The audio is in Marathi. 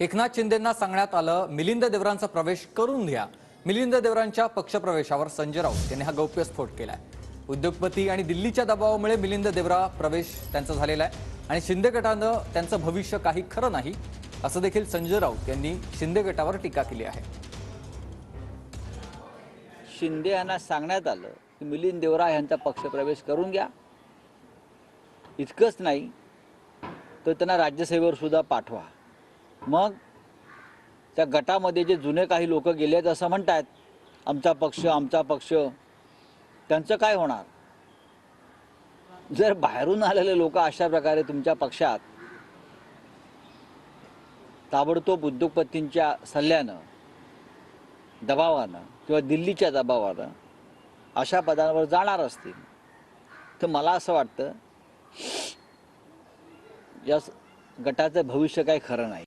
एकनाथ शिंदेंना सांगण्यात आलं मिलिंद देवरांचा प्रवेश करून घ्या. मिलिंद देवरांच्या पक्षप्रवेशावर संजय राऊत यांनी हा गौप्यस्फोट केलाय. उद्योगपती आणि दिल्लीच्या दबावामुळे मिलिंद देवरा प्रवेश त्यांचा झालेला आहे आणि शिंदे गटानं त्यांचं भविष्य काही खरं नाही असं देखील संजय राऊत यांनी शिंदे गटावर टीका केली आहे. शिंदे यांना सांगण्यात आलं की मिलिंद देवरा यांचा पक्षप्रवेश करून घ्या. इतकंच नाही तर त्यांना राज्यसेवेवर सुद्धा पाठवा. मग त्या गटामध्ये जे जुने काही लोक गेले आहेत असं म्हणतायत आमचा पक्ष आमचा पक्ष त्यांचं काय होणार? जर बाहेरून आलेले लोक अशा प्रकारे तुमच्या पक्षात ताबडतोब उद्योगपतींच्या सल्ल्यानं दबावानं किंवा दिल्लीच्या दबावानं अशा पदांवर जाणार असतील तर मला असं वाटतं या गटाचं भविष्य काही खरं नाही.